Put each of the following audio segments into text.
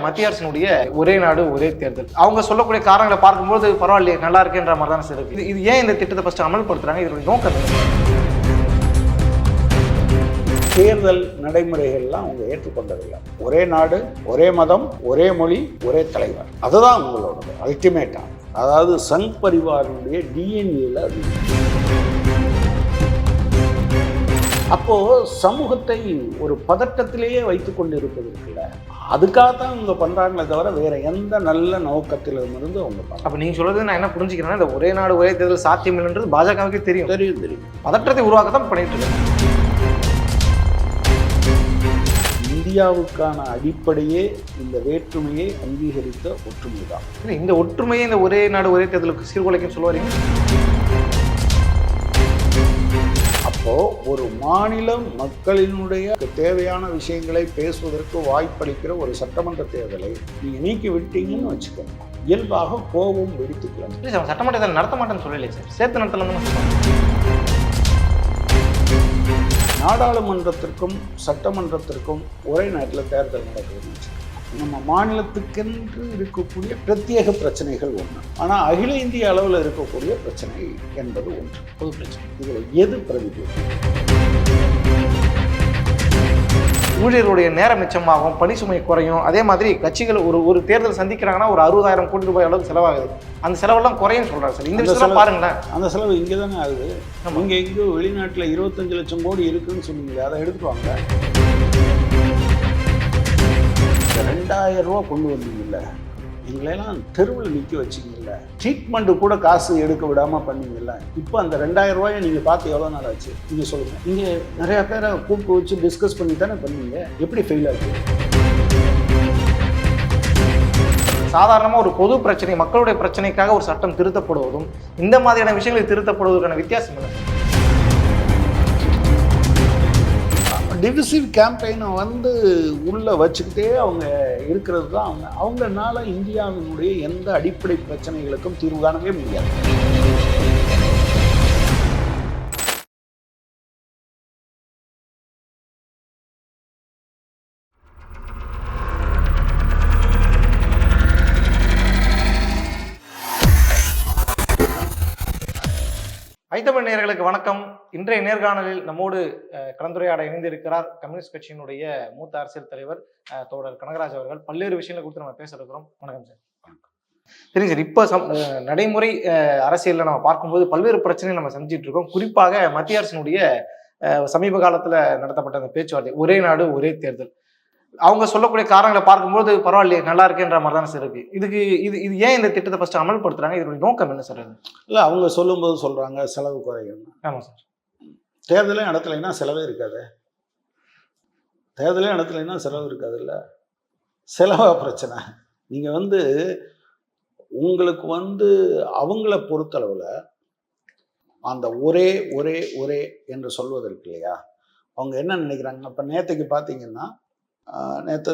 மத்திய அரசினுடைய ஒரே நாடு ஒரே தேர்தல். அவங்க சொல்லக்கூடிய காரணங்களை பார்க்கும்போது பரவாயில்லையே நல்லா இருக்குன்ற மாதிரி தான் சார் இருக்கு. இது- இது ஏன் இந்த திட்டத்தை ஃபர்ஸ்ட் அமல்படுத்துறாங்க? இதோட நோக்கம் தேர்தல் நடைமுறைகள்லாம் அவங்க ஏற்றுக்கொண்டதில்லை. ஒரே நாடு ஒரே மதம் ஒரே மொழி ஒரே தலைவர். அதுதான் உங்களோடது அல்டிமேட்டா அதாவது சங் பரிவாரனுடைய டிஎன்ஏல அது அப்போ சமூகத்தை ஒரு பதட்டத்திலேயே வைத்து கொண்டு இருப்பது இருக்குல்ல? அதுக்காக தான் அவங்க பண்றாங்களே தவிர வேற எந்த நல்ல நோக்கத்திலிருந்து அவங்க அப்ப நீங்க சொல்றது நான் என்ன புரிஞ்சுக்கிறேன்னா இந்த ஒரே நாடு ஒரே தேர்தல் சாத்தியம் இல்லைன்றது பாஜகவுக்கு தெரியும். தெரியும் தெரியும். பதற்றத்தை உருவாக்க தான் பண்ணிட்டு இருக்காங்க இந்தியாவுக்கான அடிப்படையே இந்த வேற்றுமையை அங்கீகரித்த ஒற்றுமை தான் இந்த ஒற்றுமையை இந்த ஒரே நாடு ஒரே தேர்தலுக்கு சீர்குலைக்கும் சொல்ல அப்போ ஒரு மாநிலம் மக்களினுடைய தேவையான விஷயங்களை பேசுவதற்கு வாய்ப்பளிக்கிற ஒரு சட்டமன்ற தேர்தலை நீங்க நீக்கி விட்டீங்கன்னு வச்சுக்கோங்க. இயல்பாக கோபம் வெடித்துக்கலாம் சார் சட்டமன்ற தேர்தல் நடத்த மாட்டேன்னு சொல்லலையே சார். சேர்த்து நடத்தலாம். நாடாளுமன்றத்திற்கும் சட்டமன்றத்திற்கும் ஒரே நேரத்தில் தேர்தல் நடக்குதுன்னு வச்சுக்கோங்க. நம்ம மாநிலத்துக்கென்று இருக்கக்கூடிய பிரத்யேக பிரச்சனைகள் ஒன்று ஆனால் அகில இந்திய அளவில் இருக்கக்கூடிய பிரச்சனை என்பது ஒன்று. பொது பிரச்சனை. இதில் எது பிரதிபலிக்கும்? ஊழியர்களுடைய நேரம் மிச்சமாகும் பணி சுமை குறையும். அதே மாதிரி கட்சிகள் ஒரு ஒரு தேர்தல் சந்திக்கிறாங்கன்னா ஒரு அறுபதாயிரம் கோடி ரூபாய் அளவுக்கு செலவாகுது. அந்த செலவெல்லாம் குறையும் சொல்றாங்க சார். இந்த விஷயம் செலவு- பாருங்களேன். அந்த செலவு இங்கே தானே ஆகுது. இங்கே எங்கேயோ வெளிநாட்டில் இருபத்தஞ்சு லட்சம் கோடி இருக்குன்னு சொன்னீங்களே அதை எடுத்துட்டு வாங்க. இந்த ரெண்டாயிரம் ரூபா கொண்டு வந்தீங்கல்ல. எங்களெல்லாம் தெருவில் நிற்க வச்சிங்கல்ல. ட்ரீட்மெண்ட்டு கூட காசு எடுக்க விடாமல் பண்ணீங்கல்ல. இப்போ அந்த ரெண்டாயிரம் ரூபாயை நீங்கள் பார்த்து எவ்வளோ நாள் ஆச்சு? நீங்கள் சொல்லுங்கள் நீங்கள் நிறையா பேரை கூப்பிட்டு வச்சு டிஸ்கஸ் பண்ணி தானே பண்ணீங்க. எப்படி ஃபெயில் ஆகுது சாதாரணமாக ஒரு பொது பிரச்சனை மக்களுடைய பிரச்சனைக்காக ஒரு சட்டம் திருத்தப்படுவதும் இந்த மாதிரியான விஷயங்கள் திருத்தப்படுவதற்கான வித்தியாசம் இல்லை டிவிசிவ் கேம்பெயினை வந்து உள்ளே வச்சுக்கிட்டே அவங்க இருக்கிறது தான் அவங்க. அவங்கனால இந்தியாவினுடைய எந்த அடிப்படை பிரச்சனைகளுக்கும் தீர்வு காணவே முடியாது. ஐத்தமிழ் நேயர்களுக்கு வணக்கம். இன்றைய நேர்காணலில் நம்மோடு கலந்துரையாட இணைந்திருக்கிறார் கம்யூனிஸ்ட் கட்சியினுடைய மூத்த அரசியல் தலைவர் தோழர் கனகராஜ் அவர்கள். பல்வேறு விஷயங்களை குறித்து நம்ம பேச இருக்கிறோம். வணக்கம் சார். சரி சார். இப்போ சம் நடைமுறை அரசியல்ல நம்ம பார்க்கும்போது பல்வேறு பிரச்சனைகளை நம்ம சந்திச்சிட்டு இருக்கோம். குறிப்பாக மத்திய அரசினுடைய சமீப காலத்துல நடத்தப்பட்ட அந்த பேச்சுவார்த்தை ஒரே நாடு ஒரே தேர்தல். அவங்க சொல்லக்கூடிய காரணங்களை பார்க்கும்போது பரவாயில்லையே நல்லா இருக்குன்ற மாதிரி தானே சார் இருக்கு. இதுக்கு இது இது ஏன் இந்த திட்டத்தை ஃபர்ஸ்ட் அமல்படுத்துறாங்க? இதனுடைய நோக்கம் என்ன சார் இல்லை அவங்க சொல்லும்போது சொல்கிறாங்க செலவு குறையும் ஆமா சார். தேர்தலே நடத்தலைன்னா செலவே இருக்காது. தேர்தலே நடத்தலைன்னா செலவு இருக்காதுல்ல செலவா பிரச்சனை. நீங்கள் வந்து உங்களுக்கு வந்து அவங்கள பொறுத்தளவில் அந்த ஒரே ஒரே ஒரே என்று சொல்வதற்கு இல்லையா? அவங்க என்ன நினைக்கிறாங்க? இப்போ நேற்றுக்கு பார்த்தீங்கன்னா நேற்று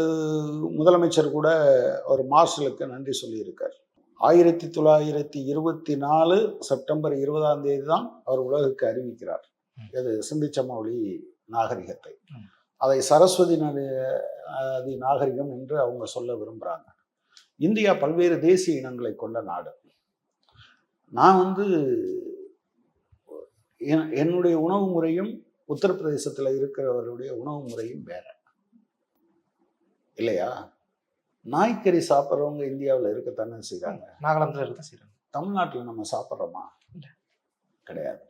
முதலமைச்சர் கூட ஒரு மார்ஷலுக்கு நன்றி சொல்லியிருக்கார். ஆயிரத்தி தொள்ளாயிரத்தி இருபத்தி நாலு செப்டம்பர் இருபதாம் தேதி தான் அவர் உலகுக்கு அறிவிக்கிறார். இது சிந்திச்சமௌலி நாகரிகத்தை. அதை சரஸ்வதி நதி நதி நாகரிகம் என்று அவங்க சொல்ல விரும்புகிறாங்க இந்தியா பல்வேறு தேசிய இனங்களை கொண்ட நாடு. நான் வந்து என்- என்னுடைய உணவு முறையும் உத்தரப்பிரதேசத்தில் இருக்கிறவருடைய உணவு முறையும் வேற. இல்லையா? நாய்க்கறி சாப்பிட்றவங்க இந்தியாவில் இருக்கத்தானே செய்கிறாங்க நாகாலாந்துல இருக்க செய்யறாங்க தமிழ்நாட்டில் நம்ம சாப்பிட்றோமா. கிடையாது.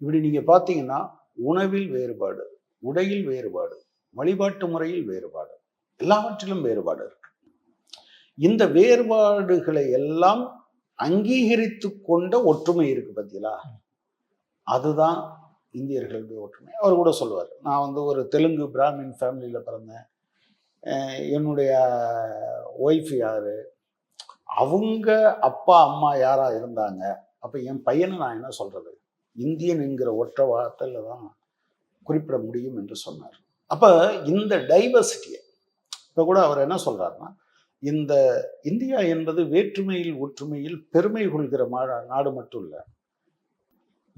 இப்படி நீங்கள் பார்த்தீங்கன்னா உணவில் வேறுபாடு உடையில் வேறுபாடு வழிபாட்டு முறையில் வேறுபாடு எல்லாவற்றிலும் வேறுபாடு இருக்கு. இந்த வேறுபாடுகளை எல்லாம் அங்கீகரித்து கொண்ட ஒற்றுமை இருக்கு பார்த்தீங்களா அதுதான் இந்தியர்களுடைய ஒற்றுமை. அவர் கூட சொல்லுவார். நான் வந்து ஒரு தெலுங்கு பிராமின் ஃபேமிலியில் பிறந்தேன். என்னுடைய ஒய்ஃப் யார்? அவங்க அப்பா அம்மா யாராக இருந்தாங்க? அப்போ என் பையனை நான் என்ன சொல்கிறது இந்தியன் என்கிற ஒற்றை வார்த்தையில் தான் குறிப்பிட முடியும் என்று சொன்னார். அப்போ இந்த டைவர்சிட்டியை இப்போ கூட அவர் என்ன சொல்கிறாருன்னா இந்த இந்தியா என்பது வேற்றுமையில் ஒற்றுமையில் பெருமை கொள்கிற மா- நாடு மட்டும் இல்லை.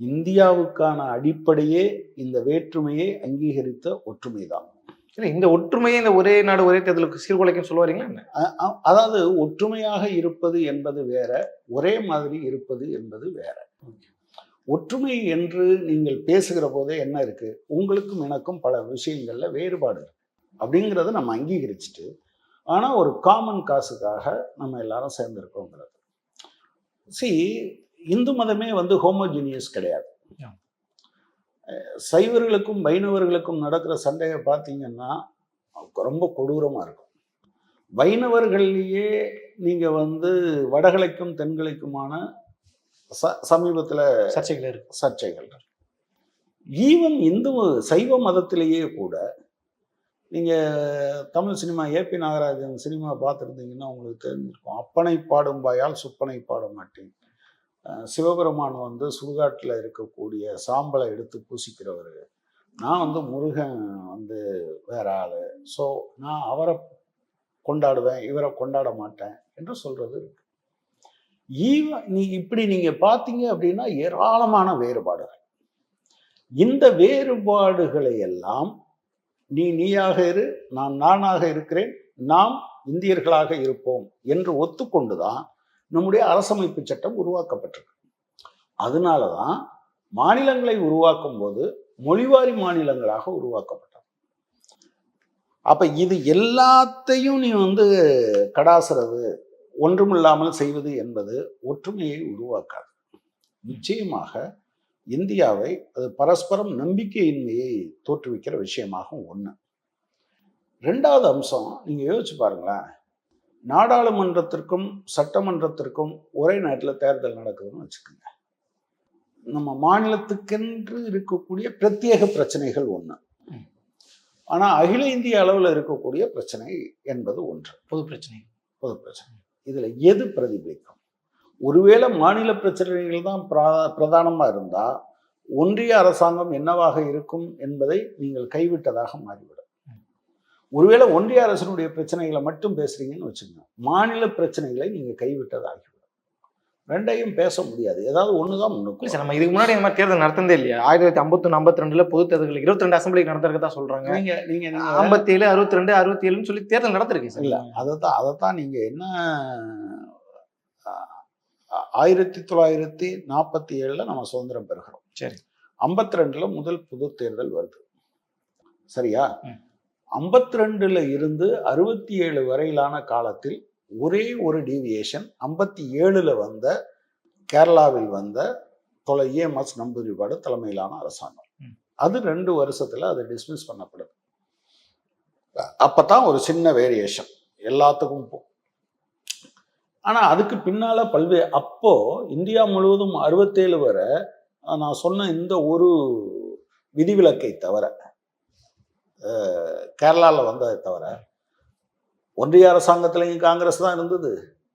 இந்தியாவுக்கான அடிப்படையே இந்த வேற்றுமையை அங்கீகரித்த ஒற்றுமை தான் இல்ல இந்த ஒற்றுமையை இந்த ஒரே நாடு ஒரே தேர்தலுக்கு சீர்குலைக்கும் சொல்ல வரீங்களா என்ன அதாவது ஒற்றுமையாக இருப்பது என்பது வேற ஒரே மாதிரி இருப்பது என்பது வேற. ஒற்றுமை என்று நீங்கள் பேசுகிற போதே என்ன இருக்கு? உங்களுக்கும் எனக்கும் பல விஷயங்கள்ல வேறுபாடு இருக்கு. அப்படிங்கிறத நம்ம அங்கீகரிச்சுட்டு ஆனா ஒரு காமன் காசுக்காக நம்ம எல்லாரும் சேர்ந்திருக்கோங்கிறது. சி இந்து மதமே வந்து ஹோமோஜீனியஸ் கிடையாது. சைவர்களுக்கும் வைணவர்களுக்கும் நடக்கிற சண்டையை பார்த்தீங்கன்னா ரொம்ப கொடூரமா இருக்கும். வைணவர்கள்லேயே நீங்க வந்து வடகிழக்கும் தென்கிழக்குமான ச சமீபத்துல சர்ச்சைகள் இருக்கு. சர்ச்சைகள் ஈவன் இந்து சைவ மதத்திலேயே கூட நீங்க Tamil cinema AP Nagarajan cinema பார்த்துருந்தீங்கன்னா உங்களுக்கு தெரிஞ்சிருக்கும். அப்பனை பாடும் வாயால் சுப்பனை பாட மாட்டேன். சிவபெருமான் வந்து சுடுகாட்டில் இருக்கக்கூடிய சாம்பலை எடுத்து பூசிக்கிறவர். நான் வந்து முருகன் வந்து வேற ஆள். ஸோ நான் அவரை கொண்டாடுவேன் இவரை கொண்டாட மாட்டேன் என்று சொல்கிறது இருக்கு. ஈவன் நீ இப்படி நீங்கள் பார்த்தீங்க அப்படின்னா ஏராளமான வேறுபாடுகள். இந்த வேறுபாடுகளை எல்லாம் நீ நீயாக இரு நான் நானாக இருக்கிறேன் நாம் இந்தியர்களாக இருப்போம் என்று ஒத்துக்கொண்டுதான் நம்முடைய அரசமைப்பு சட்டம் உருவாக்கப்பட்டிருக்கு. அதனால தான் மாநிலங்களை உருவாக்கும் போது மொழிவாரி மாநிலங்களாக உருவாக்கப்பட்டது. அப்ப இது எல்லாத்தையும் நீ வந்து கடாசுறது ஒன்றுமில்லாமல் செய்வது என்பது ஒற்றுமையை உருவாக்காது. நிச்சயமாக இந்தியாவை அது பரஸ்பரம் நம்பிக்கையின்மையை தோற்றுவிக்கிற விஷயமாகவும் ஒன்று ரெண்டாவது அம்சம் நீங்கள் யோசிச்சு பாருங்களேன். நாடாளுமன்றத்திற்கும் சட்டமன்றத்திற்கும் ஒரே நேரத்தில் தேர்தல் நடக்குதுன்னு வச்சுக்கோங்க. நம்ம மாநிலத்துக்கென்று இருக்கக்கூடிய பிரத்யேக பிரச்சனைகள் ஒண்ணு. ம். ஆனா அகில இந்திய அளவில் இருக்கக்கூடிய பிரச்சனை என்பது ஒன்று. பொது பிரச்சனை. பொது பிரச்சனை. இதுல எது பிரதிபலிக்கும்? ஒருவேளை மாநில பிரச்சனைகள் தான் பிரா- பிரதானமா இருந்தா ஒன்றிய அரசாங்கம் என்னவாக இருக்கும் என்பதை நீங்கள் கைவிட்டதாக மாறிவிடும். ஒருவேளை ஒன்றிய அரசினுடைய பிரச்சனைகளை மட்டும் பேசுறீங்கன்னு வச்சுக்கோங்க. மாநில பிரச்சனைகளை நீங்க கைவிட்டதாகிவிடும். ரெண்டையும் பேச முடியாது. ஏதாவது ஒண்ணுதான் இல்ல முன்னுக்கு சார் நம்ம இதுக்கு முன்னாடி இந்த மாதிரி தேர்தல் நடந்ததே இல்லையா? ஆயிரத்தி தொள்ளாயிரத்தி ஐம்பத்தொன்னு ஐம்பத்தி ரெண்டுல பொது தேர்தல் இருபத்தி ரெண்டு அசம்பிளிக்கு நடந்திருக்கதா சொல்றாங்க. நீங்க நீங்க நீங்க ஐம்பத்தி ஏழு அறுபத்தி ரெண்டு அறுபத்தி ஏழுன்னு சொல்லி தேர்தல் நடத்திருக்கு சார். இல்ல அதைத்தான் அதைத்தான் நீங்க என்ன ஆ- ஆயிரத்தி தொள்ளாயிரத்தி நாற்பத்தி ஏழுல நம்ம சுதந்திரம் பெறுகிறோம். சரி. ஐம்பத்தி ரெண்டுல முதல் பொது தேர்தல் வருது. சரியா. ஐம்பத்தி ரெண்டுல இருந்து அறுபத்தி ஏழு வரையிலான காலத்தில் ஒரே ஒரு டீவியேஷன் ஐம்பத்தி ஏழுல வந்த கேரளாவில் வந்த தொலை இஎம்எஸ் நம்பூதிரிபாடு தலைமையிலான அரசாங்கம். அது ரெண்டு வருஷத்துல அது டிஸ்மிஸ் பண்ணப்படுது. அப்பதான் ஒரு சின்ன வேரியேஷன் எல்லாத்துக்கும் போ. ஆனா அதுக்கு பின்னால பல்வே அப்போ இந்தியா முழுவதும் அறுபத்தேழு வரை நான் சொன்ன இந்த ஒரு விதிவிலக்கை தவிர அஹ், கேரளால வந்ததை தவிர ஒன்றிய அரசாங்கத்திலையும் காங்கிரஸ் தான் இருந்தது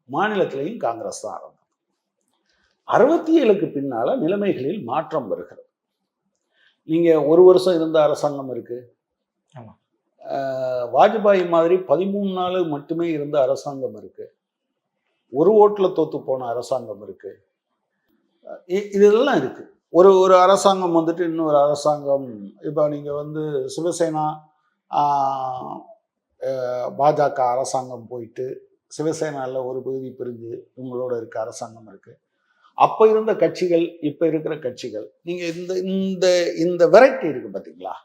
மாநிலத்திலையும் காங்கிரஸ் தான் இருந்தது. அறுபத்தி ஏழுக்கு பின்னால நிலைமைகளில் மாற்றம் வருகிறது. நீங்க ஒரு வருஷம் இருந்த அரசாங்கம் இருக்கு. ஆமா. அஹ், வாஜ்பாய் மாதிரி பதிமூணு நாள் மட்டுமே இருந்த அரசாங்கம் இருக்கு. ஒரு ஓட்டுல தோத்து போன அரசாங்கம் இருக்கு. அஹ் இ- இதெல்லாம் இருக்கு. ஒரு ஒரு அரசாங்கம் வந்துட்டு இன்னொரு அரசாங்கம். இப்போ நீங்கள் வந்து சிவசேனா பாஜக அரசாங்கம் போயிட்டு சிவசேனாவில் ஒரு பகுதி பிரிஞ்சு உங்களோட இருக்க அரசாங்கம் இருக்குது அப்போ இருந்த கட்சிகள் இப்போ இருக்கிற கட்சிகள் நீங்கள் இந்த இந்த இந்த வெரைட்டி இருக்குது பார்த்தீங்களா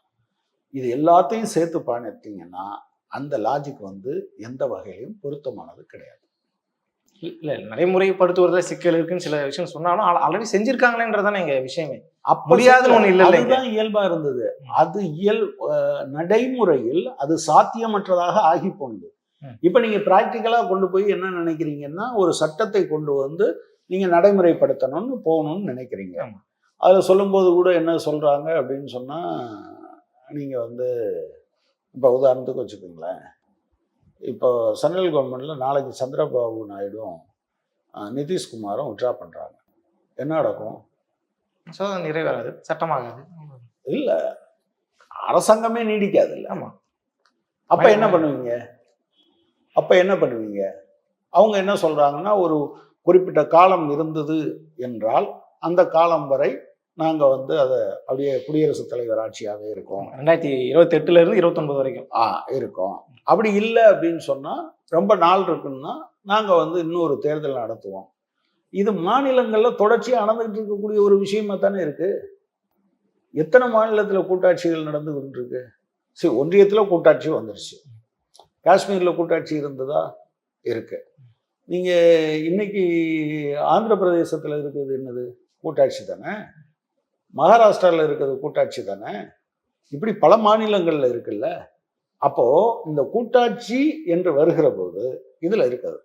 இது எல்லாத்தையும் சேர்த்து பயணித்தீங்கன்னா அந்த லாஜிக் வந்து எந்த வகையிலும் பொருத்தமானது கிடையாது. இல்ல நடைமுறைப்படுத்துவதில் சிக்கல் இருக்குன்னு சில விஷயம் சொன்னாலும் ஆல்ரெடி செஞ்சிருக்காங்களேன்றதானே எங்க விஷயமே முடியாதுன்னு ஒண்ணு இல்ல. அதுதான் இயல்பா இருந்தது அது இயல் நடைமுறையில் அது சாத்தியமற்றதாக ஆகி போனது. இப்ப நீங்க பிராக்டிக்கலா கொண்டு போய் என்ன நினைக்கிறீங்கன்னா ஒரு சட்டத்தை கொண்டு வந்து நீங்க நடைமுறைப்படுத்தணும்னு போகணும்னு நினைக்கிறீங்க. அதுல சொல்லும்போது கூட என்ன சொல்றாங்க அப்படின்னு சொன்னா நீங்க வந்து இப்ப உதாரணத்துக்கு வச்சுக்கோங்களேன் இப்போ சென்ட்ரல் கவர்மெண்ட்ல நாளைக்கு சந்திரபாபு நாயுடும் நிதிஷ்குமாரும் விட்ரா பண்றாங்க. என்ன நடக்கும்? ஸோ நிறைவேறாது. சட்டமாகாது. இல்ல. அரசாங்கமே நீடிக்காது இல்ல. ஆமா. அப்ப என்ன பண்ணுவீங்க? அப்ப என்ன பண்ணுவீங்க? அவங்க என்ன சொல்றாங்கன்னா ஒரு குறிப்பிட்ட காலம் இருந்தது என்றால் அந்த காலம் வரை நாங்கள் வந்து அதை அப்படியே குடியரசுத் தலைவர் ஆட்சியாகவே இருக்கோம். ரெண்டாயிரத்தி இருபத்தி எட்டுல இருந்து இருபத்தொன்பது வரைக்கும். ஆ இருக்கோம். அப்படி இல்லை அப்படின்னு சொன்னால் ரொம்ப நாள் இருக்குன்னா நாங்கள் வந்து இன்னொரு தேர்தல் நடத்துவோம். இது மாநிலங்களில் தொடர்ச்சியாக நடந்துகிட்டு இருக்கக்கூடிய ஒரு விஷயமா தானே இருக்கு. எத்தனை மாநிலத்தில் கூட்டாட்சிகள் நடந்து கொண்டிருக்கு? சரி ஒன்றியத்தில் கூட்டாட்சி வந்துருச்சு. காஷ்மீரில் கூட்டாட்சி இருந்ததா? இருக்கு. நீங்கள் இன்னைக்கு ஆந்திர பிரதேசத்தில் இருக்கிறது என்னது? கூட்டாட்சி தானே? மகாராஷ்டிராவில் இருக்கிறது கூட்டாட்சி தானே? இப்படி பல மாநிலங்களில் இருக்குல்ல? அப்போ இந்த கூட்டாட்சி என்று வருகிற போது இதுல இருக்காது.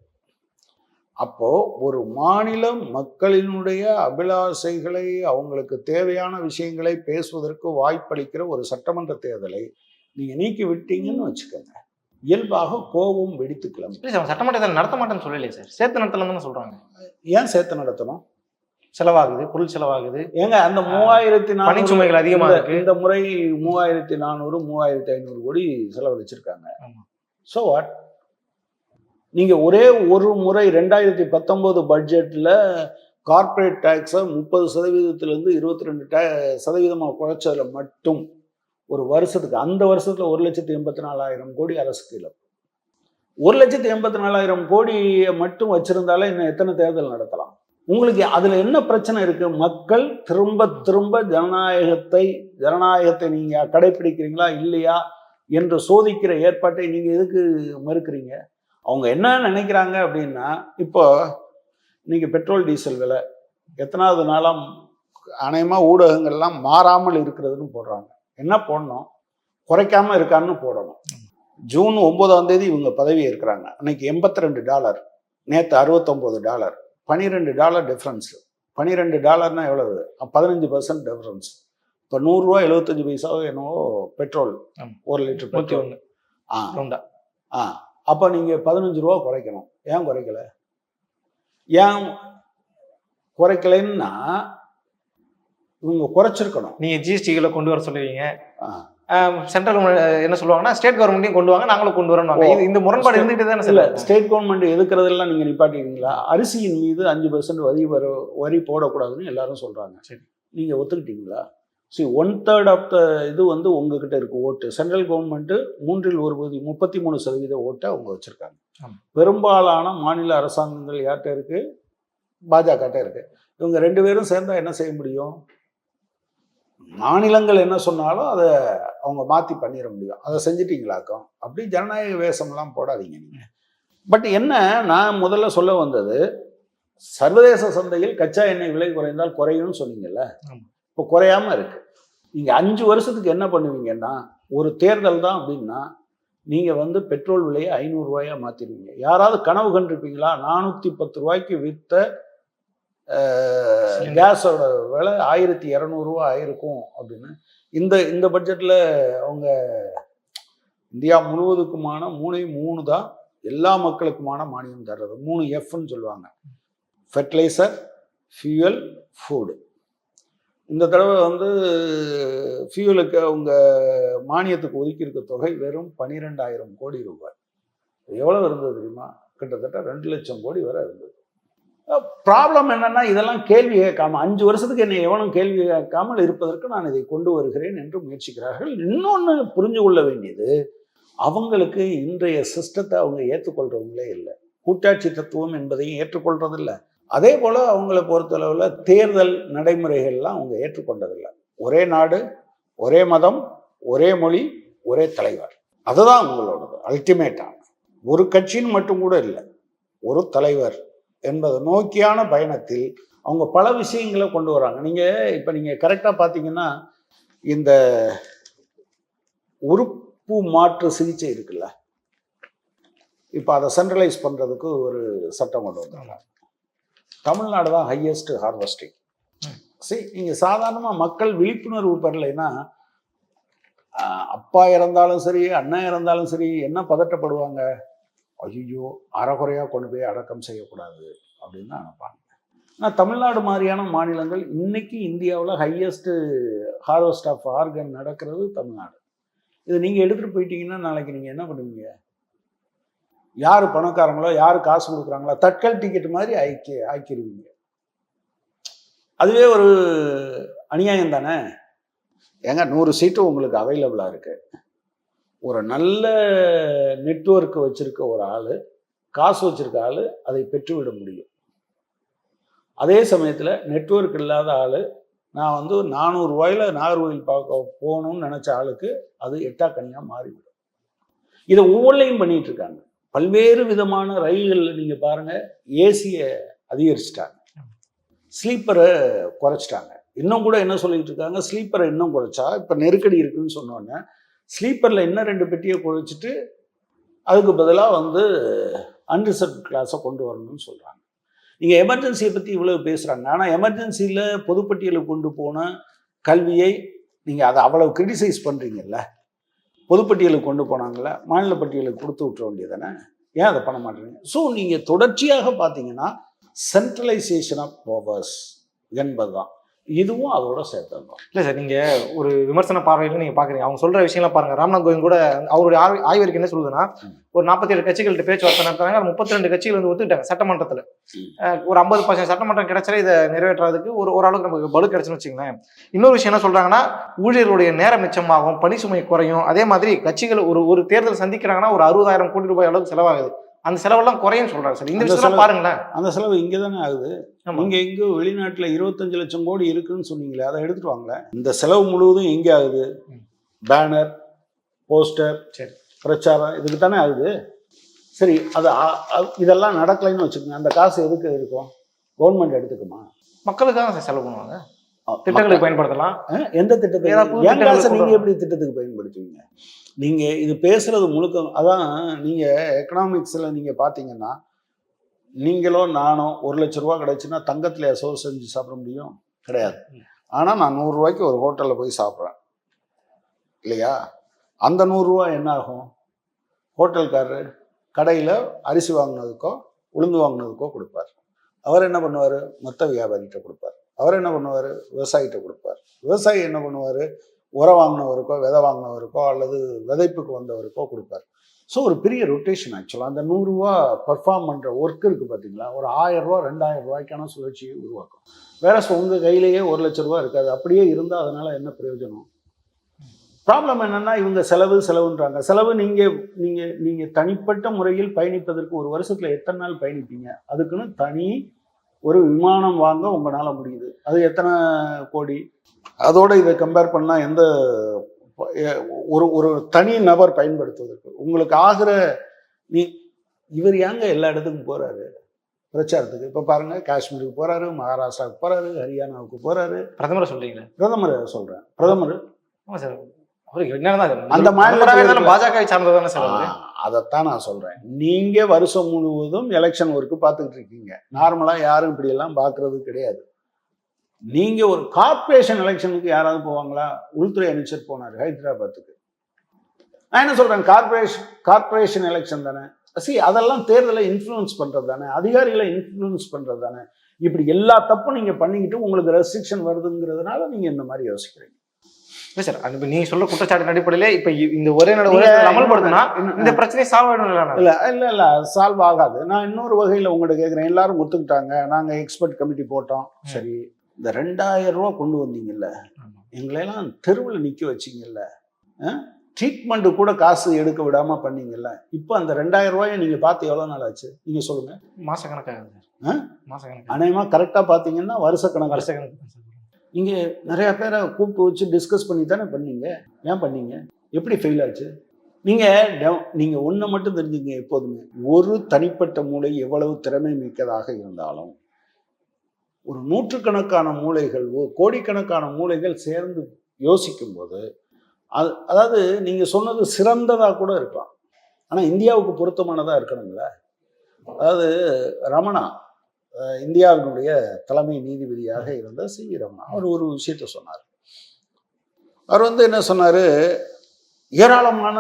அப்போ ஒரு மாநிலம் மக்களினுடைய அபிலாசைகளை அவங்களுக்கு தேவையான விஷயங்களை பேசுவதற்கு வாய்ப்பளிக்கிற ஒரு சட்டமன்ற தேர்தலை நீங்க நீக்கி விட்டீங்கன்னு வச்சுக்கோங்க. இயல்பாக கோபம் வெடித்து கிளம்பும். சட்டமன்றத்தில் நடத்த மாட்டேன்னு சொல்லலையே சார். சேர்த்து நடத்தலாம் தானே சொல்றாங்க. ஏன் சேர்த்து நடத்தணும்? செலவாகுது பொருள் செலவாகுது. ஏங்க அந்த மூவாயிரத்தி நானூறு பணிச்சுமைகள் அதிகமா இந்த- இருக்கு. இந்த முறை மூவாயிரத்தி நானூறு மூவாயிரத்தி ஐநூறு கோடி செலவழிச்சிருக்காங்க. ஸோ வாட் நீங்க ஒரே ஒரு முறை ரெண்டாயிரத்தி பத்தொன்பது பட்ஜெட்ல கார்ப்பரேட் டேக்ஸை முப்பது சதவீதத்திலிருந்து இருபத்தி ரெண்டு டே சதவீதமாக குறைச்சதுல மட்டும் ஒரு வருஷத்துக்கு அந்த வருஷத்துல ஒரு லட்சத்தி எண்பத்தி நாலாயிரம் கோடி அரசுக்கு இழப்பு ஒரு லட்சத்தி எண்பத்தி நாலாயிரம் கோடியை மட்டும் வச்சிருந்தாலே இன்னும் எத்தனை தேர்தல் நடத்தலாம்? உங்களுக்கு அதில் என்ன பிரச்சனை இருக்குது மக்கள் திரும்ப திரும்ப ஜனநாயகத்தை ஜனநாயகத்தை நீங்கள் கடைபிடிக்கிறீங்களா இல்லையா என்று சோதிக்கிற ஏற்பாட்டை நீங்கள் எதுக்கு மறுக்கிறீங்க? அவங்க என்ன நினைக்கிறாங்க அப்படின்னா இப்போ நீங்கள் பெட்ரோல் டீசல் விலை எத்தனாவது நாளாக அநேகமாக ஊடகங்கள்லாம் மாறாமல் இருக்கிறதுன்னு போடுறாங்க. என்ன போடணும்? குறைக்காமல் இருக்கான்னு போடணும். ஜூன் ஒன்பதாம் தேதி இவங்க பதவி இருக்கிறாங்க அன்னைக்கு எண்பத்தி ரெண்டு டாலர் நேற்று அறுபத்தொம்போது டாலர். பன்னிரெண்டு டாலர் டிஃப்ரென்ஸ் பன்னிரெண்டு டாலர்னா எவ்வளவு? பதினஞ்சு பர்சன்ட் டிஃப்ரென்ஸ் இப்போ நூறுரூவா எழுபத்தஞ்சு பைசாவோ என்னவோ பெட்ரோல். ஒரு லிட்டர் பெட்ரோல் ஆ. ரவுண்டா ஆ. அப்போ நீங்கள் பதினஞ்சு ரூபா குறைக்கணும். ஏன் குறைக்கல? ஏன் குறைக்கலைன்னா இவங்க குறைச்சிருக்கணும். நீங்க ஜிஎஸ்டிகளை கொண்டு வர சொல்லுவீங்க. சென்ட்ரல் என்ன சொல்லுவாங்கன்னா ஸ்டேட் கவர்மெண்ட்டையும் கொண்டு வாங்க நாங்களும் கொண்டு வரோம். இது இந்த முரண்பாடு இருந்துகிட்டே தானே சார் ஸ்டேட் கவர்மெண்ட் எதுக்குறதெல்லாம் நீங்க நிப்பாட்டிக்கிறீங்களா அரிசியின் மீது அஞ்சு பர்சன்ட் வரி வர வரி போடக்கூடாதுன்னு எல்லாரும் சொல்றாங்க. சரி. நீங்க ஒத்துக்கிட்டீங்களா? C one third of the இது வந்து உங்ககிட்ட இருக்கு ஓட்டு. சென்ட்ரல் கவர்மெண்ட் மூன்றில் ஒரு பகுதி முப்பத்தி மூணு சதவீத ஓட்டை அவங்க வச்சிருக்காங்க. பெரும்பாலான மாநில அரசாங்கங்கள் யார்கிட்ட இருக்கு? பாஜகட்ட இருக்கு. இவங்க ரெண்டு பேரும் சேர்ந்தா என்ன செய்ய முடியும்? மாநிலங்கள் என்ன சொன்னாலும் அதை அவங்க மாற்றி பண்ணிட முடியும். அதை செஞ்சிட்டீங்களாக்கும் அப்படி ஜனநாயக வேஷம்லாம் போடாதீங்க நீங்கள் பட் என்ன நான் முதல்ல சொல்ல வந்தது சர்வதேச சந்தையில் கச்சா எண்ணெய் விலை குறைந்தால் குறையும்னு சொன்னீங்கல்ல. இப்போ குறையாம இருக்கு. நீங்கள் அஞ்சு வருஷத்துக்கு என்ன பண்ணுவீங்கன்னா ஒரு தேர்தல் தான் அப்படின்னா நீங்கள் வந்து பெட்ரோல் விலையை ஐநூறுரூவாயா மாற்றிடுவீங்க யாராவது கனவு கண்டிருப்பீங்களா? நானூற்றி பத்து ரூபாய்க்கு விற்ற. கேஸோட விலை ஆயிரத்தி இரநூறுவா ஆயிருக்கும் அப்படின்னு. இந்த இந்த பட்ஜெட்டில் அவங்க இந்தியா முழுவதுக்குமான மூணே மூணு தான் எல்லா மக்களுக்குமான மானியம் தர்றது. மூணு எஃப்னு சொல்லுவாங்க. ஃபெர்டிலைசர் ஃபியூயல் ஃபுட் இந்த தடவை வந்து ஃபியூலுக்கு அவங்க மானியத்துக்கு ஒதுக்கியிருக்க தொகை வெறும் பன்னிரெண்டாயிரம் கோடி ரூபாய். எவ்வளோ இருந்தது தெரியுமா? கிட்டத்தட்ட ரெண்டு லட்சம் கோடி வரை இருந்தது. ப்ராப்ளம் என்னன்னா இதெல்லாம் கேள்வி கேட்காம அஞ்சு வருஷத்துக்கு என்னை எவனும் கேள்வி கேட்காமல் இருப்பதற்கு நான் இதை கொண்டு வருகிறேன் என்று முயற்சிக்கிறார்கள். இன்னொன்று புரிஞ்சு கொள்ள வேண்டியது அவங்களுக்கு இன்றைய சிஸ்டத்தை அவங்க ஏற்றுக்கொள்றவங்களே இல்லை. கூட்டாட்சி தத்துவம் என்பதையும் ஏற்றுக்கொள்றதில்லை. அதே போல் அவங்கள பொறுத்தளவில் தேர்தல் நடைமுறைகள்லாம் அவங்க ஏற்றுக்கொண்டதில்லை. ஒரே நாடு ஒரே மதம் ஒரே மொழி ஒரே தலைவர். அதுதான் அவங்களோடது அல்டிமேட்டான ஒரு கட்சின்னு மட்டும் கூட இல்லை ஒரு தலைவர். என்பதை நோக்கியான பயணத்தில் அவங்க பல விஷயங்களை கொண்டு வராங்க. நீங்கள் இப்போ நீங்கள் கரெக்டாக பார்த்தீங்கன்னா இந்த உறுப்பு மாற்று சிகிச்சை இருக்குல்ல? இப்போ அதை சென்ட்ரலைஸ் பண்ணுறதுக்கு ஒரு சட்டம் கொண்டு வந்தாங்க தமிழ்நாடு தான் ஹையஸ்ட் ஹார்வெஸ்டிங் சரி நீங்கள் சாதாரணமாக மக்கள் விழிப்புணர்வு பெறலைன்னா அப்பா இறந்தாலும் சரி அண்ணன் இறந்தாலும் சரி என்ன பதட்டப்படுவாங்க? ஐயோ அறகுறையாக கொண்டு போய் அடக்கம் செய்யக்கூடாது அப்படின்னு தான் நினைப்பாங்க ஆனால் தமிழ்நாடு மாதிரியான மாநிலங்கள் இன்னைக்கு இந்தியாவில் ஹையஸ்ட்டு ஹார்வெஸ்ட் ஆஃப் ஆர்கன் நடக்கிறது தமிழ்நாடு. இதை நீங்கள் எடுத்துகிட்டு போயிட்டீங்கன்னா நாளைக்கு நீங்கள் என்ன பண்ணுவீங்க? யார் பணக்காரங்களோ யார் காசு கொடுக்குறாங்களோ தட்கல் டிக்கெட் மாதிரி ஆக்கி ஆக்கிடுவீங்க அதுவே ஒரு அநியாயம் தானே? ஏங்க நூறு சீட்டு உங்களுக்கு அவைலபிளாக இருக்குது ஒரு நல்ல நெட்வொர்க் வச்சிருக்க ஒரு ஆள் காசு வச்சிருக்க ஆள் அதை பெற்றுவிட முடியும். அதே சமயத்தில் நெட்வொர்க் இல்லாத ஆள் நான் வந்து நானூறுரூவாயில் நாகர்கோவில் பார்க்க போகணும்னு நினச்ச ஆளுக்கு அது எட்டா கனியாக மாறிவிடும். இதை ஒவ்வொன்றையும் பண்ணிட்டு இருக்காங்க. பல்வேறு விதமான ரயில்களில் நீங்கள் பாருங்கள் ஏசியை அதிகரிச்சிட்டாங்க. ஸ்லீப்பரை குறைச்சிட்டாங்க. இன்னும் கூட என்ன சொல்லிட்டு இருக்காங்க ஸ்லீப்பரை இன்னும் குறைச்சா இப்போ நெருக்கடி இருக்குன்னு சொன்னோன்னே ஸ்லீப்பரில் இன்னும் ரெண்டு பெட்டியை குறைச்சிட்டு அதுக்கு பதிலாக வந்து அன்ரிசர்வ் கிளாஸை கொண்டு வரணும்னு சொல்கிறாங்க நீங்கள் எமர்ஜென்சியை பற்றி இவ்வளவு பேசுகிறாங்க ஆனால் எமர்ஜென்சியில் பொதுப்பட்டியலுக்கு கொண்டு போன கல்வியை நீங்கள் அதை அவ்வளவு கிரிட்டிசைஸ் பண்ணுறீங்கல்ல பொதுப்பட்டியலுக்கு கொண்டு போனாங்கல்ல மாநில பட்டியலுக்கு கொடுத்து விட்டுற வேண்டியதானே ஏன் அதை பண்ண மாட்டேறீங்க ஸோ நீங்கள் தொடர்ச்சியாக பார்த்தீங்கன்னா சென்ட்ரலைசேஷன் ஆஃப் பவர்ஸ் என்பதுதான். இதுவும் அதோட சேர்த்தது தான் இல்ல சார் நீங்க ஒரு விமர்சன பார்வையில நீங்க பாக்குறீங்க. அவங்க சொல்ற விஷயம்லாம் பாருங்க. ராம்நாத் கோவிந்த் கூட அவருடைய ஆய்வு- ஆய்வறிக்கை என்ன சொல்லுதுன்னா. ஒரு நாற்பத்தி ஏழு கட்சிகள்கிட்ட பேச்சுவார்த்தை நடத்துறாங்க. முப்பத்தி ரெண்டு கட்சிகள் வந்து ஒத்துக்கிட்டாங்க சட்டமன்றத்துல. ஒரு ஐம்பது பர்சன்ட் சட்டமன்றம் கிடைச்சாலே இதை நிறைவேற்றுறதுக்கு ஒரு ஓரளவுக்கு நமக்கு பலு கிடைச்சுன்னு வச்சுங்களேன் இன்னொரு விஷயம் என்ன சொல்றாங்கன்னா ஊழியர்களுடைய நேரம் மிச்சமாகும் பணி சுமை குறையும். அதே மாதிரி கட்சிகள் ஒரு ஒரு தேர்தல் சந்திக்கிறாங்கன்னா ஒரு அறுபதாயிரம் கோடி ரூபாய் அளவுக்கு செலவாகுது. அந்த செலவெல்லாம் குறையும் சொல்றாங்க சார். இந்த விஷயம் பாருங்களேன். அந்த செலவு இங்கே தானே ஆகுது. நீங்க எங்கேயோ வெளிநாட்டுல இருபத்தஞ்சு லட்சம் கோடி இருக்குன்னு சொன்னீங்களே அதை எடுத்துட்டு வாங்களேன் இந்த செலவு முழுவதும் எங்கே ஆகுது. பேனர் போஸ்டர் சரி. பிரச்சாரம் இதுக்கு தானே ஆகுது? சரி அது இதெல்லாம் நடக்கலைன்னு வச்சுக்கோங்க. அந்த காசு எதுக்கு இருக்கும்? கவர்மெண்ட் எடுத்துக்குமா? மக்களுக்காக செலவு பண்ணுவாங்க. திட்டங்களுக்கு பயன்படுத்தலாம். எந்த திட்டத்தை காசை நீங்க. எப்படி திட்டத்துக்கு பயன்படுத்துவீங்க? நீங்க இது பேசுறது முழுக்க அதான் நீங்க எக்கனாமிக்ஸ்ல நீங்க பாத்தீங்கன்னா நீங்களோ நானோ ஒரு லட்ச ரூபா கிடைச்சுன்னா தங்கத்துல சோறு செஞ்சு சாப்பிட முடியும்? கிடையாது. ஆனா நான் நூறு ரூபாய்க்கு ஒரு ஹோட்டல்ல போய் சாப்பிட்றேன். இல்லையா? அந்த நூறுரூவா என்ன ஆகும்? ஹோட்டல்காரரு கடையில் அரிசி வாங்கினதுக்கோ உளுந்து வாங்கினதுக்கோ கொடுப்பார். அவர் என்ன பண்ணுவார்? மொத்த வியாபாரிகிட்ட கொடுப்பார். அவர் என்ன பண்ணுவார்? விவசாயிகிட்ட கொடுப்பார். விவசாயி என்ன பண்ணுவார்? உரம் வாங்கினவருக்கோ விதை வாங்கினவருக்கோ அல்லது விதைப்புக்கு வந்தவருக்கோ கொடுப்பார். ஸோ ஒரு பெரிய ரொட்டேஷன் ஆக்சுவலாக அந்த நூறுரூவா பர்ஃபார்ம் பண்ணுற ஒர்க் இருக்குது பார்த்தீங்களா ஒரு ஆயிரரூவா ரெண்டாயிரம் ரூபாய்க்கான சுழற்சியை உருவாக்கும். வேற உங்கள் கையிலேயே ஒரு லட்ச ரூபா இருக்காது. அப்படியே இருந்தால் அதனால் என்ன பிரயோஜனம்? ப்ராப்ளம் என்னன்னா இவங்க செலவு செலவுன்றாங்க. செலவு நீங்கள் நீங்கள் நீங்கள் தனிப்பட்ட முறையில் பயணிப்பதற்கு ஒரு வருஷத்தில் எத்தனை நாள் பயணிப்பீங்க? அதுக்குன்னு தனி ஒரு விமானம் வாங்க உங்களால் முடியுது. அது எத்தனை கோடி? அதோட இதை கம்பேர் பண்ணால் எந்த ஒரு ஒரு தனி நபர் பயன்படுத்துவதற்கு. உங்களுக்கு ஆகிற நீ இவர் ஏங்க எல்லா இடத்துக்கும் போறாரு? பிரச்சாரத்துக்கு. இப்போ பாருங்க காஷ்மீருக்கு போறாரு மகாராஷ்டிராவுக்கு போறாரு ஹரியானாவுக்கு போறாரு. பிரதமரை சொல்றீங்களே? பிரதமர் சொல்றேன். பிரதமர்? ஆமா சார். அவருக்கு அது அந்த இருக்கிற- பாஜகவை சார்ந்ததானே சார் அதைத்தான் நான் சொல்றேன். நீங்க வருஷம் முழுவதும் எலெக்ஷன் ஒர்க்கு பார்த்துக்கிட்டு இருக்கீங்க. நார்மலா யாரும் இப்படி எல்லாம் பாக்குறது கிடையாது. நீங்க ஒரு கார்ப்பரேஷன் எலெக்ஷனுக்கு யாராவது போவாங்களா? உள்துறை அமைச்சர் போனார் ஹைதராபாத்துக்கு. நான் என்ன சொல்றேன்? கார்பரேஷன் கார்ப்பரேஷன் எலெக்ஷன் தானே. சி அதெல்லாம் தேர்தலை இன்ஃப்ளூயன்ஸ் பண்றது தானே. அதிகாரிகளை இன்ஃப்ளூயன்ஸ் பண்றது தானே. இப்படி எல்லா தப்பும் நீங்க பண்ணிக்கிட்டு உங்களுக்கு ரெஸ்ட்ரிக்ஷன் வருதுங்கிறதுனால நீங்க இந்த மாதிரி யோசிக்கிறீங்க. இல்ல சார் அது நீங்க சொல்ற குற்றச்சாட்டின் அடிப்படையில இப்ப இந்த ஒரே நட ஒரே அமல்படுத்தினா இந்த பிரச்சனை சால்வ் ஆயிடும் இல்ல இல்ல இல்ல சால்வ் ஆகாது. நான் இன்னொரு வகையில உங்கள்கிட்ட கேட்குறேன் எல்லாரும் ஒத்துக்கிட்டாங்க. நாங்க எக்ஸ்பர்ட் கமிட்டி போட்டோம். சரி. இந்த ரெண்டாயிரம் ரூபா கொண்டு வந்தீங்கல்ல. எங்களையெல்லாம் தெருவில் நிக்க வச்சீங்கல்ல. ட்ரீட்மெண்ட் கூட காசு எடுக்க விடாம பண்ணீங்கல்ல. இப்போ அந்த ரெண்டாயிரம் ரூபாயை நீங்க பார்த்து எவ்வளவு நாள் ஆச்சு? நீங்க சொல்லுங்க. மாச கணக்காகுது ஆ? சார் மாச கணக்கு. அநேகமா நீங்கள் நிறையா பேரை கூப்பிட்டு வச்சு டிஸ்கஸ் பண்ணி தானே பண்ணீங்க? ஏன் பண்ணீங்க? எப்படி ஃபெயில் ஆச்சு? நீங்கள் நீங்கள் ஒன்றை மட்டும் தெரிஞ்சுங்க எப்போதுமே. ஒரு தனிப்பட்ட மூளை எவ்வளவு திறமை மிக்கதாக இருந்தாலும் ஒரு நூற்றுக்கணக்கான மூளைகள் ஒரு கோடிக்கணக்கான மூளைகள் சேர்ந்து யோசிக்கும்போது அது அதாவது நீங்கள் சொன்னது சிறந்ததாக கூட இருக்கலாம். ஆனால் இந்தியாவுக்கு பொருத்தமானதாக இருக்கணுங்கள அதாவது ரமணா இந்தியாவினுடைய தலைமை நீதிபதியாக இருந்த சி. வி. ரமணா. அவர் ஒரு விஷயத்த சொன்னார். அவர் வந்து என்ன சொன்னார்? ஏராளமான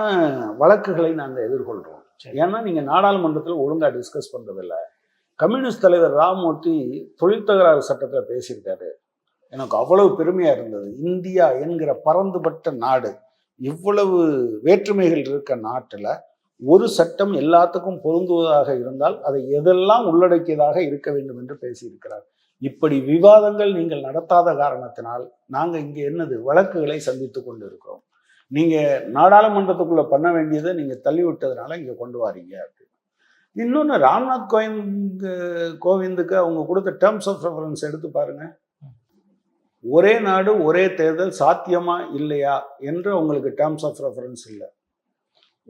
வழக்குகளை நாங்கள் எதிர்கொள்கிறோம். ஏன்னா நீங்கள் நாடாளுமன்றத்தில் ஒழுங்காக டிஸ்கஸ் பண்ணுறதில்ல கம்யூனிஸ்ட் தலைவர் ராம்மூர்த்தி தொழில் தகராறு சட்டத்தில் பேசியிருக்காரு. எனக்கு அவ்வளவு பெருமையாக இருந்தது. இந்தியா என்கிற பறந்துபட்ட நாடு இவ்வளவு வேற்றுமைகள் இருக்க நாட்டில் ஒரு சட்டம் எல்லாத்துக்கும் பொருந்துவதாக இருந்தால் அதை எதெல்லாம் உள்ளடக்கியதாக இருக்க வேண்டும் என்று பேசியிருக்கிறார். இப்படி விவாதங்கள் நீங்கள் நடத்தாத காரணத்தினால் நாங்கள் இங்கே என்னது வழக்குகளை சந்தித்து கொண்டு இருக்கிறோம் நாடாளுமன்றத்துக்குள்ளே பண்ண வேண்டியதை நீங்கள் தள்ளி இங்கே கொண்டு வாரீங்க அப்படின்னு. இன்னொன்று ராம்நாத் கோவிந்த் கோவிந்துக்கு அவங்க கொடுத்த டேர்ம்ஸ் ஆஃப் ரெஃபரன்ஸ் எடுத்து பாருங்க. ஒரே நாடு ஒரே தேர்தல் சாத்தியமா இல்லையா என்று உங்களுக்கு டேர்ம்ஸ் ஆஃப் ரெஃபரன்ஸ் இல்லை.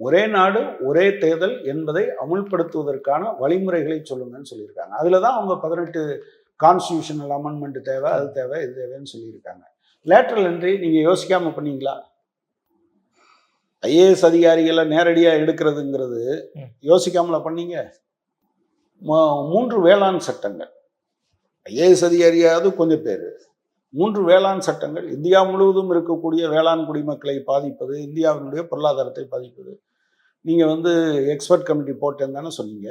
ஒரே நாடு ஒரே தேர்தல் என்பதை அமுல்படுத்துவதற்கான வழிமுறைகளை சொல்லுங்கன்னு சொல்லியிருக்காங்க. அதில் தான் அவங்க பதினெட்டு கான்ஸ்டியூஷனல் அமெண்ட்மெண்ட் தேவை அது தேவை இது தேவைன்னு சொல்லியிருக்காங்க. லேட்டரல் என்ட்ரி நீங்கள் யோசிக்காமல் பண்ணீங்களா? ஐஏஎஸ் அதிகாரிகளை நேரடியாக எடுக்கிறதுங்கிறது. யோசிக்காமல பண்ணீங்க? மூன்று வேளாண் சட்டங்கள். ஐஏஎஸ் அதிகாரியாவது கொஞ்சம் பேர். மூன்று வேளாண் சட்டங்கள். இந்தியா முழுவதும் இருக்கக்கூடிய வேளாண் குடிமக்களை பாதிப்பது இந்தியாவினுடைய பொருளாதாரத்தை பாதிப்பது. நீங்கள் வந்து எக்ஸ்பர்ட் கமிட்டி போட்டேன்னு தானே சொன்னீங்க.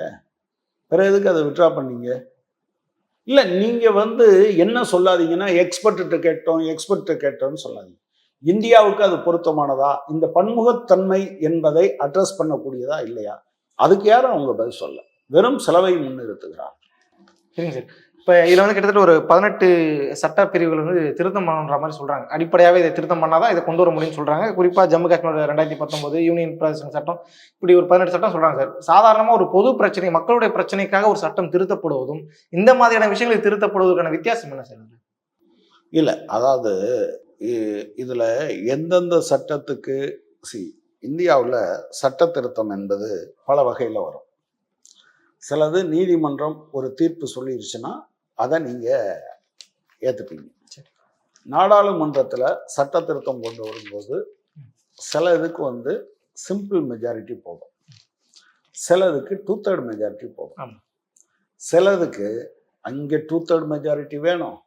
பிறகு எதுக்கு அதை விட்ரா பண்ணீங்க? இல்லை நீங்கள் வந்து என்ன சொல்லாதீங்கன்னா எக்ஸ்பர்ட்டு கேட்டோம் எக்ஸ்பர்ட்டு கேட்டோம்னு சொல்லாதீங்க. இந்தியாவுக்கு அது பொருத்தமானதா? இந்த பன்முகத்தன்மை என்பதை அட்ரஸ் பண்ணக்கூடியதா இல்லையா? அதுக்கு யாரும் அவங்க பதில் சொல்ல. வெறும் செலவை முன்னிறுத்துகிறார் சரிங்க சார். இப்போ இதில் வந்து கிட்டத்தட்ட ஒரு பதினெட்டு சட்ட பிரிவுகள் வந்து திருத்தம் பண்ணணுன்ற மாதிரி சொல்கிறாங்க அடிப்படையாகவே இதை திருத்தம் பண்ணால் தான் இதை கொண்டு வர முடியும்னு சொல்கிறாங்க குறிப்பாக ஜம்மு காஷ்மீர் ரெண்டாயிரத்தி பத்தொம்போது யூனியன் பிரதேச சட்டம் இப்படி ஒரு பதினெட்டு சட்டம் சொல்கிறாங்க சார். சாதாரணமாக ஒரு பொது பிரச்சனை மக்களுடைய பிரச்சனைக்காக ஒரு சட்டம் திருத்தப்படுவதும் இந்த மாதிரியான விஷயங்களை திருத்தப்படுவதற்கான வித்தியாசம் என்ன சார் இல்லை அதாவது இதில் எந்தெந்த சட்டத்துக்கு சி இந்தியாவில் சட்ட திருத்தம் என்பது பல வகையில் வரும். சிலது நீதிமன்றம் ஒரு தீர்ப்பு சொல்லிருச்சுன்னா அதை நீங்கள் ஏற்றுப்பீங்க சரி. நாடாளுமன்றத்தில் சட்ட திருத்தம் கொண்டு வரும்போது சில இதுக்கு வந்து சிம்பிள் மெஜாரிட்டி போகும் சிலதுக்கு டூ தேர்ட் மெஜாரிட்டி போகும். சிலதுக்கு அங்கே டூ தேர்ட் மெஜாரிட்டி வேணும்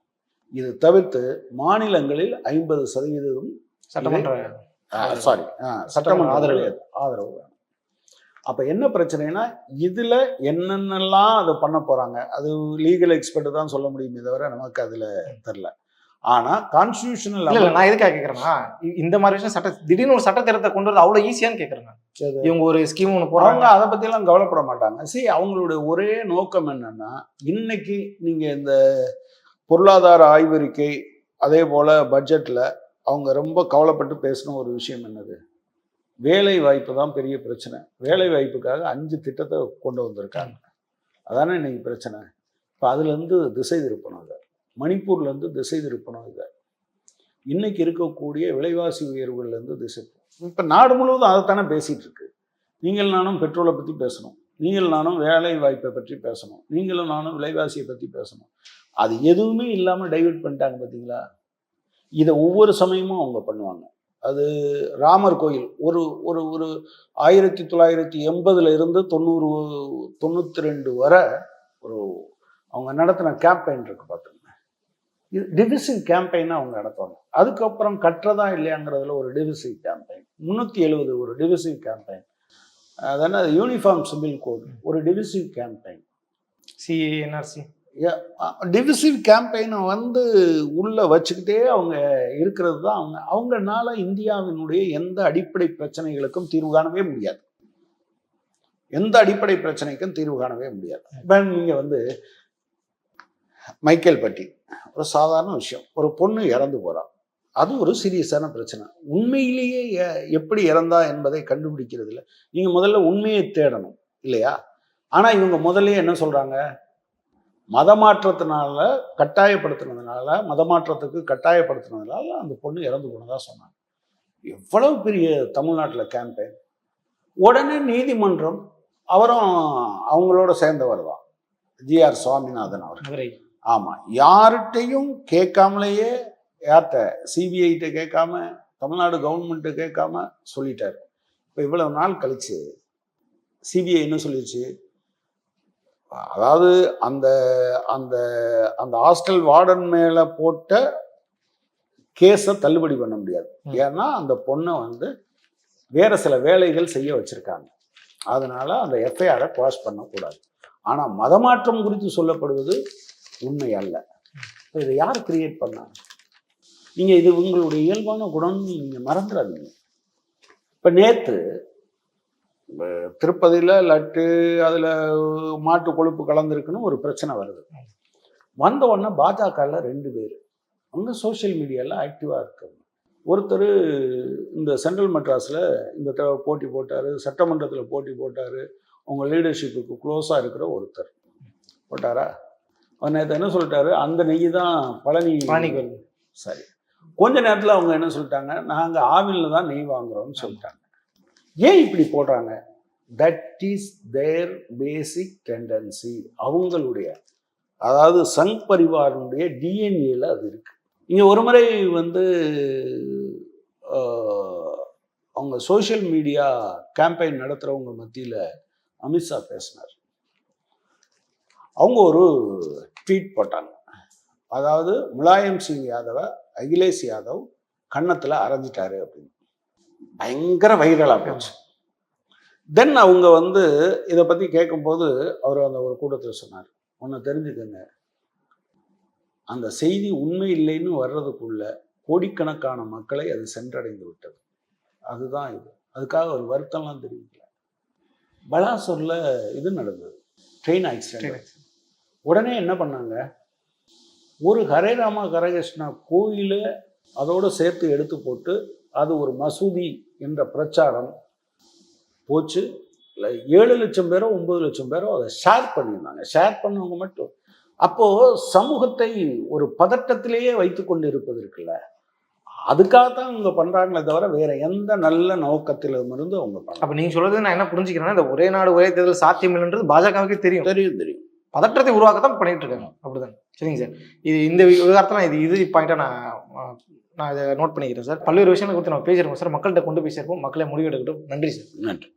இது தவிர்த்து மாநிலங்களில் ஐம்பது சதவீதம் சட்டமன்ற சாரி சட்டமன்ற ஆதரவு. ஆதரவு அப்ப என்ன பிரச்சனைனா இதுல என்னென்னலாம் அதை பண்ண போறாங்க? அது லீகல் எக்ஸ்பர்ட் தான் சொல்ல முடியுமே தவிர நமக்கு அதுல தெரியல. ஆனா கான்ஸ்டியூஷனல் இல்ல நான் எதுக்காக கேக்குறேன்னா இ- இந்த மாதிரி விஷயம் சட்ட திடீர்னு ஒரு சட்ட திருத்தத்தை கொண்டு வரது அவ்வளவு ஈஸியான்னு கேக்குறேன் நான். இவங்க ஒரு ஸ்கீம் ஒன்று அவங்க போறாங்க அதை பத்தியெல்லாம் கவலைப்பட மாட்டாங்க. சரி அவங்களுடைய ஒரே நோக்கம் என்னன்னா இன்னைக்கு நீங்க இந்த பொருளாதார ஆய்வறிக்கை அதே போல பட்ஜெட்ல அவங்க ரொம்ப கவலைப்பட்டு பேசின ஒரு விஷயம் என்னது? வேலை வாய்ப்பு தான் பெரிய பிரச்சனை. வேலை வாய்ப்புக்காக அஞ்சு திட்டத்தை கொண்டு வந்திருக்காங்க. அதானே இன்னைக்கு பிரச்சனை? இப்போ அதுலேருந்து திசை திருப்பணும் இதை. மணிப்பூர்லேருந்து திசை திருப்பணும் இதை. இன்னைக்கு இருக்கக்கூடிய விலைவாசி உயர்வுகள்லேருந்து திசை இப்போ நாடு முழுவதும் அதைத்தானே பேசிகிட்டு இருக்கு. நீங்கள் நானும் பெட்ரோலை பற்றி பேசணும். நீங்கள் நானும் வேலை வாய்ப்பை பற்றி பேசணும். நீங்களும் நானும் விலைவாசியை பற்றி பேசணும். அது எதுவுமே இல்லாமல் டைவெர்ட் பண்ணிட்டாங்க பார்த்தீங்களா இதை ஒவ்வொரு சமயமும் அவங்க பண்ணுவாங்க. அது ராமர் கோயில். ஒரு ஒரு ஒரு ஆயிரத்தி தொள்ளாயிரத்தி எண்பதுல இருந்து தொண்ணூறு தொண்ணூற்றி ரெண்டு வரை ஒரு அவங்க நடத்தின கேம்பெயின் இருக்கு பார்த்துங்க இது டிவிசிவ் கேம்பெயினை அவங்க நடத்துவாங்க. அதுக்கப்புறம் கட்டுறதா இல்லையாங்கிறதுல ஒரு டிவிசிவ் கேம்பெயின் முந்நூற்றி எழுபது ஒரு டிவிசிவ் கேம்பெயின் அதனால் யூனிஃபார்ம் சிவில் கோட் ஒரு டிவிசிவ் கேம்பெயின் சிஎன்ஆர்சி டிவிசிவ் கேம்பெயினை வந்து உள்ள வச்சுக்கிட்டே அவங்க இருக்கிறது தான் அவங்க. அவங்கனால இந்தியாவினுடைய எந்த அடிப்படை பிரச்சனைகளுக்கும் தீர்வு காணவே முடியாது. எந்த அடிப்படை பிரச்சனைக்கும் தீர்வு காணவே முடியாது. இப்போ நீங்கள் வந்து மைக்கேல் பட்டி ஒரு சாதாரண விஷயம். ஒரு பொண்ணு இறந்து போகிறான் அது ஒரு சீரியஸான பிரச்சனை. உண்மையிலேயே எ- எப்படி இறந்தா என்பதை கண்டுபிடிக்கிறதில்ல நீங்கள் முதல்ல உண்மையை தேடணும் இல்லையா? ஆனால் இவங்க முதல்ல என்ன சொல்கிறாங்க மதமாற்றத்தினால கட்டாயப்படுத்தினதுனால மதமாற்றத்துக்கு கட்டாயப்படுத்தினதுனால அந்த பொண்ணு இறந்து போனதா சொன்னாங்க. எவ்வளவு பெரிய தமிழ்நாட்டில் கேம்பெயின் உடனே நீதிமன்றம் அவரும் அவங்களோட சேர்ந்தவர் தான். ஜிஆர் சுவாமிநாதன் அவர் மதுரை. ஆமா. யார்கிட்டையும் கேட்காமலேயே யார்கிட்ட சிபிஐட்ட கேட்காம தமிழ்நாடு கவர்மெண்ட்டு கேட்காம சொல்லிட்டார். இப்போ இவ்வளவு நாள் கழிச்சு சிபிஐ என்ன சொல்லிடுச்சு அதாவது அந்த அந்த அந்த ஹாஸ்டல் வார்டன் மேல போட்ட கேஸை தள்ளுபடி பண்ண முடியாது. ஏன்னா அந்த பொண்ணை வந்து வேற சில வேலைகள் செய்ய வச்சிருக்காங்க. அதனால அந்த எஃப்ஐஆரை குவாஷ் பண்ணக்கூடாது. ஆனா மதமாற்றம் குறித்து சொல்லப்படுவது உண்மை அல்ல. இப்ப இதை யார் கிரியேட் பண்ணாங்க நீங்க இது உங்களுடைய இயல்பான குணம்னு நீங்க மறந்துடாதீங்க. இப்ப அஹ், திருப்பதியில லட்டு அதுல மாட்டு கொழுப்பு கலந்துருக்குன்னு ஒரு பிரச்சனை வருது. வந்த உடனே பாஜகவில் ரெண்டு பேர். அவங்க சோஷியல் மீடியாவில் ஆக்டிவாக இருக்காங்க ஒருத்தர் இந்த சென்ட்ரல் மெட்ராஸில் இந்த போட்டி போட்டார் சட்டமன்றத்தில் போட்டி போட்டார். அவங்க லீடர்ஷிப்புக்கு க்ளோஸாக இருக்கிற ஒருத்தர். போட்டாரா? அவர் நேற்று என்ன சொல்லிட்டாரு? அந்த நெய் தான் பழனி பழனிக்கு வருது. சரி. கொஞ்ச நேரத்தில் அவங்க என்ன சொல்லிட்டாங்க? நாங்கள் ஆவினில் தான் நெய் வாங்குறோம்னு சொல்லிட்டாங்க. ஏன் இப்படி போடுறாங்க? That is their basic tendency அவங்களுடைய அதாவது சங் பரிவாரனுடைய டிஎன்ஏல அது இருக்கு. இங்கே ஒரு முறை வந்து அவங்க சோஷியல் மீடியா கேம்பெயின் நடத்துகிறவங்க மத்தியில் அமித்ஷா பேசினார். அவங்க ஒரு ட்வீட் போட்டாங்க. அதாவது முலாயம் சிங் யாதவை அகிலேஷ் யாதவ் கன்னத்தில் அரைஞ்சிட்டாரு அப்படின்னு. பயங்கர வைரலாக போச்சு. தென் அவங்க வந்து இதை பற்றி கேட்கும்போது அவர் அந்த ஒரு கூட்டத்தில் சொன்னார். ஒன்று தெரிஞ்சுக்கங்க. அந்த செய்தி உண்மை இல்லைன்னு வர்றதுக்குள்ள கோடிக்கணக்கான மக்களை அது சென்றடைந்து விட்டது. அதுதான் இது. அதுக்காக ஒரு வருத்தம்லாம் தெரிவிக்கல. பலாசூரில் இது நடந்தது. ட்ரெயின் ஆக்சிடென்ட் உடனே என்ன பண்ணாங்க? ஒரு ஹரே ராமா கரகிருஷ்ணா கோயிலை அதோடு சேர்த்து எடுத்து போட்டு அது ஒரு மசூதி என்ற பிரச்சாரம் போச்சு. இல்ல ஏழு லட்சம் பேரோ ஒன்பது லட்சம் பேரோ அதை ஷேர் பண்ணியிருந்தாங்க. ஷேர் பண்ணவங்க மட்டும். அப்போ சமூகத்தை ஒரு பதட்டத்திலேயே வைத்து கொண்டு இருப்பது இருக்குல்ல. அதுக்காகத்தான் அவங்க பண்றாங்களே தவிர வேற எந்த நல்ல நோக்கத்திலும் இருந்து அவங்க அப்ப நீங்க சொல்றது நான் என்ன புரிஞ்சுக்கிறேன்னா இந்த ஒரே நாடு ஒரே தேர்தல் சாத்தியம் இல்லைன்றது பாஜகவுக்கே தெரியும். தெரியும் தெரியும். பதற்றத்தை உருவாக்கத்தான் பண்ணிட்டு இருக்காங்க. அப்படிதான். சரிங்க சார். இது இந்த விவகாரத்தில் இது இது பாயிண்டா நான் நான் இதை நோட் பண்ணிக்கிறேன் சார். பல்வேறு விஷயங்களை குறித்து நம்ம பேசியிருக்கோம் சார். மக்கள்கிட்ட கொண்டு போய் சேர்ப்போம். மக்களை முடிவெடுக்கட்டும். நன்றி சார். நன்றி.